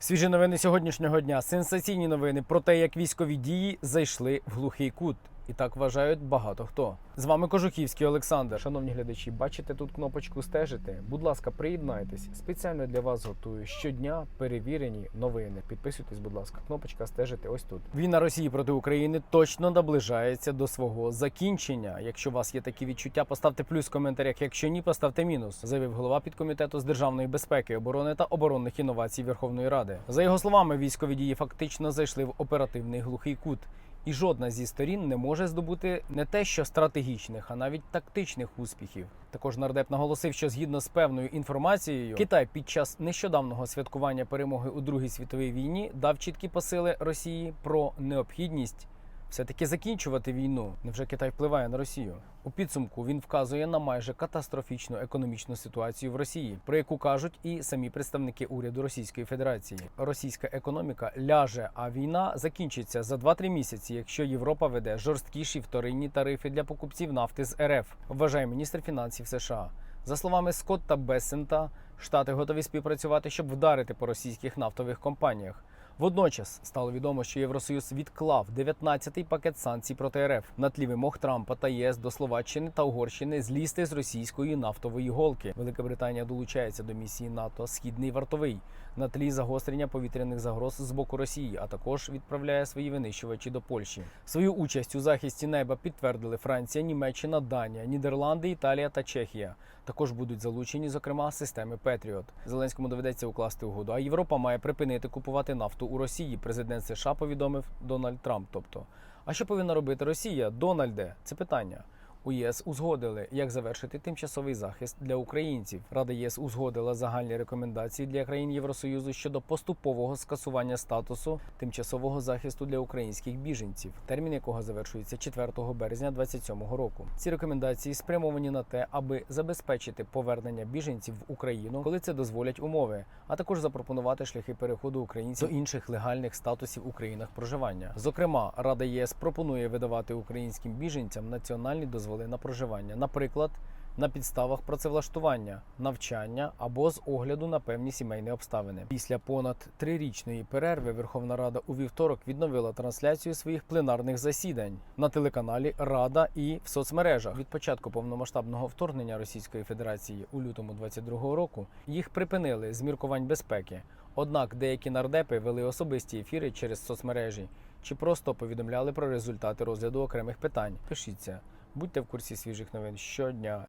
Свіжі новини сьогоднішнього дня. Сенсаційні новини про те, як військові дії зайшли в глухий кут. І так вважають багато хто. З вами Кожухівський Олександр. Шановні глядачі, бачите тут кнопочку стежити. Будь ласка, приєднайтесь. Спеціально для вас готую щодня перевірені новини. Підписуйтесь, будь ласка. Кнопочка стежити ось тут. Війна Росії проти України точно наближається до свого закінчення. Якщо у вас є такі відчуття, поставте плюс в коментарях. Якщо ні, поставте мінус. Заявив голова підкомітету з державної безпеки, оборони та оборонних інновацій Верховної Ради. За його словами, військові дії фактично зайшли в оперативний глухий кут. І жодна зі сторін не може здобути не те, що стратегічних, а навіть тактичних успіхів. Також нардеп наголосив, що згідно з певною інформацією, Китай під час нещодавнього святкування перемоги у Другій світовій війні дав чіткі посили Росії про необхідність все-таки закінчувати війну. Невже Китай впливає на Росію? У підсумку він вказує на майже катастрофічну економічну ситуацію в Росії, про яку кажуть і самі представники уряду Російської Федерації. Російська економіка ляже, а війна закінчиться за 2-3 місяці, якщо Європа веде жорсткіші вторинні тарифи для покупців нафти з РФ, вважає міністр фінансів США. За словами Скотта Бессента, штати готові співпрацювати, щоб вдарити по російських нафтових компаніях. Водночас стало відомо, що Євросоюз відклав 19-й пакет санкцій проти РФ на тлі вимог Трампа та ЄС до Словаччини та Угорщини злізти з російської нафтової голки. Велика Британія долучається до місії НАТО Східний вартовий на тлі загострення повітряних загроз з боку Росії, а також відправляє свої винищувачі до Польщі. Свою участь у захисті неба підтвердили Франція, Німеччина, Данія, Нідерланди, Італія та Чехія. Також будуть залучені, зокрема, системи Петріот. Зеленському доведеться укласти угоду. А Європа має припинити купувати нафту у Росії. Президент США повідомив Дональд Трамп. Тобто, а що повинна робити Росія? Дональде, це питання. У ЄС узгодили, як завершити тимчасовий захист для українців. Рада єС узгодила загальні рекомендації для країн Євросоюзу щодо поступового скасування статусу тимчасового захисту для українських біженців, термін якого завершується 4 березня 2027 року. Ці рекомендації спрямовані на те, аби забезпечити повернення біженців в Україну, коли це дозволять умови, а також запропонувати шляхи переходу українців до інших легальних статусів у країнах проживання. Зокрема, Рада ЄС пропонує видавати українським біженцям національні дозволи на проживання, наприклад. На підставах працевлаштування, навчання або з огляду на певні сімейні обставини. Після понад трирічної перерви Верховна Рада у вівторок відновила трансляцію своїх пленарних засідань на телеканалі Рада і в соцмережах. Від початку повномасштабного вторгнення Російської Федерації у лютому 22-го року їх припинили з міркувань безпеки. Однак деякі нардепи вели особисті ефіри через соцмережі чи просто повідомляли про результати розгляду окремих питань. Пишіться, будьте в курсі свіжих новин щодня.